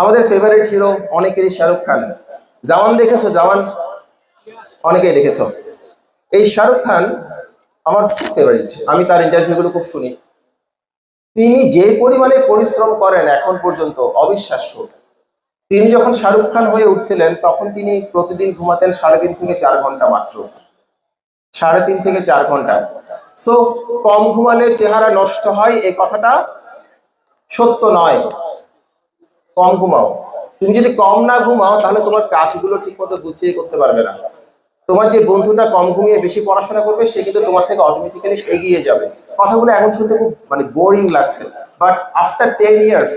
আমাদের favourite hero অনেকেরই শাহরুখ খান। জওয়ান দেখেছ? জওয়ান? অনেকেই দেখেছ। এই শাহরুখ খান আমার ফেভারিট আমি তার ইন্টারভিউগুলো খুব শুনি। তিনি যে পরিমাণে পরিশ্রম করেন এখন পর্যন্ত, অবিশ্বাস্য। তিনি যখন শাহরুখ খান হয়ে উঠছিলেন, তখন তিনি প্রতিদিন ঘুমাতেন সাড়ে তিন থেকে চার ঘণ্টা মাত্র। সাড়ে তিন থেকে চার ঘণ্টা। সো কম ঘুমালে চেহারা নষ্ট হয় এই কথাটা সত্য নয়। কম ঘুমাও। তুমি যদি কম না ঘুমাও, তাহলে তোমার কাজগুলো ঠিক মতো গুছিয়ে করতে পারবে না। তোমার যে বন্ধুটা কম ঘুমিয়ে বেশি পড়াশোনা করবে, সে কিন্তু তোমার থেকে অটোমেটিক্যালি এগিয়ে যাবে। কথাগুলো এখন শুনতে খুব মানে বোরিং লাগছে। বাট আফটার টেন ইয়ার্স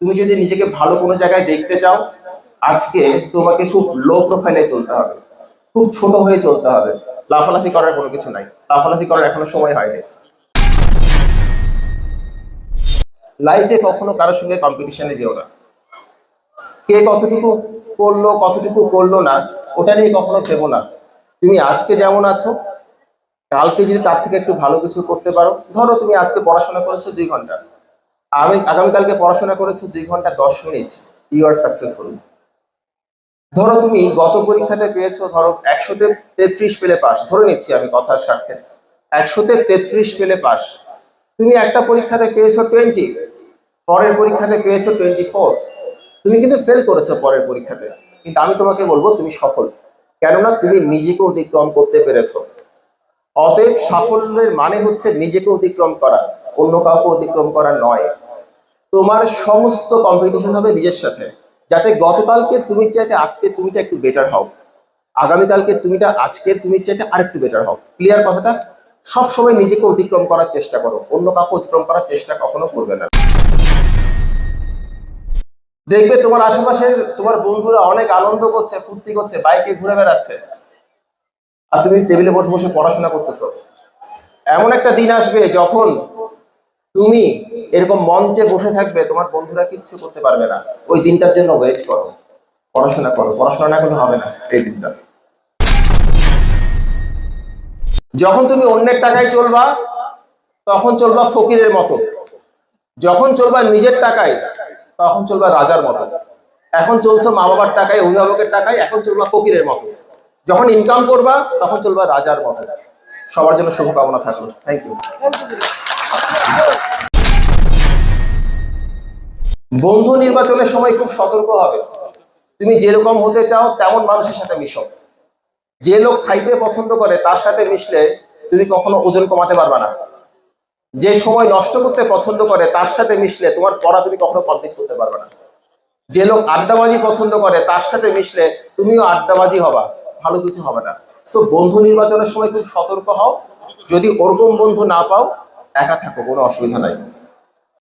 তুমি যদি নিজেকে ভালো কোনো জায়গায় দেখতে চাও, আজকে তোমাকে খুব লো প্রোফাইলে চলতে হবে। খুব ছোট হয়ে চলতে হবে। লাফালাফি করার কোনো কিছু নাই। লাফালাফি করার এখনও সময় হয়নি। লাইফে কখনো কারোর সঙ্গে কম্পিটিশনে যেও না। কে কতটুকু করল কতটুকু করল না, ওটা নিয়ে কখনো ভেবো না। তুমি আজকে যেমন আছো, কালকে যদি তার থেকে একটু ভালো কিছু করতে পারো, ধরো তুমি আজকে পড়াশোনা করেছ দুই ঘণ্টা। আমি আগামীকালকে পড়াশোনা করেছ দুই ঘণ্টা দশ মিনিট ইউ আর সাকসেসফুল ধরো তুমি গত পরীক্ষাতে পেয়েছ, ধরো একশোতে তেত্রিশ পেলে পাস, ধরে নিচ্ছি আমি কথার স্বার্থে। একশোতে তেত্রিশ পেলে পাস। তুমি একটা পরীক্ষাতে পেয়েছ টোয়েন্টি পরের পরীক্ষাতে পেয়েছ টোয়েন্টি ফোর তুমি কিন্তু ফেল করেছ পরের পরীক্ষাতে। কিন্তু আমি তোমাকে বলব, তুমি সফল। কেননা তুমি নিজেকে অতিক্রম করতে পেরেছ। অতএব সাফল্যের মানে হচ্ছে নিজেকে অতিক্রম করা, অন্য কাউকে অতিক্রম করা নয়। তোমার সমস্ত কম্পিটিশন হবে নিজের সাথে। যাতে গতকালকে তুমি চাইতে আজকে তুমিটা একটু বেটার হও। আগামীকালকে তুমিটা আজকের তুমি চাইতে আরেকটু বেটার হও। ক্লিয়ার কথাটা? সবসময় নিজেকে অতিক্রম করার চেষ্টা করো। অন্য কাউকে অতিক্রম করার চেষ্টা কখনো করবে না। দেখবে তোমার আশেপাশে তোমার বন্ধুরা অনেক আনন্দ করছে, ফুর্তি করছে, বাইকে ঘুরে বেড়াচ্ছে। আর তুমি টেবিলে বসে বসে পড়াশোনা করতেছো। এমন একটা দিন আসবে যখন তুমি এরকম মঞ্চে বসে থাকবে, তোমার বন্ধুরা কিচ্ছু করতে পারবে না। ওই দিনটার জন্য ওয়েট করো। পড়াশোনা করো। পড়াশোনা না করলে হবে না এই দিনটা। যখন তুমি অন্যের টাকায় চলবা, তখন চলবা ফকিরের মতো। যখন চলবা নিজের টাকায় তখন চলবে রাজার মতো। এখন চলছে মা বাবার টাকায়, অভিভাবকের টাকায়, এখন চলবা ফকিরের মতো। যখন ইনকাম করবা, তখন চলবা রাজার মতো। সবার জন্য শুভকামনা থাকল। থ্যাংক ইউ বন্ধু নির্বাচনের সময় খুব সতর্ক হবে। তুমি যেরকম হতে চাও, তেমন মানুষের সাথে মিশো। যে লোক খাইতে পছন্দ করে, তার সাথে মিশলে তুমি কখনো ওজন কমাতে পারবে না। যে সময় নষ্ট করতে পছন্দ করে, তার সাথে মিশলে তোমার পড়া তুমি কখনো কমপ্লিট করতে পারবে না। যে লোক আড্ডাবাজি পছন্দ করে, তার সাথে মিশলে তুমিও আড্ডাবাজি হবা, ভালো কিছু হবে না। সো বন্ধু নির্বাচনের সময় খুব সতর্ক হও, যদি ওরকম বন্ধু না পাও, একা থাকো, কোনো অসুবিধা নাই।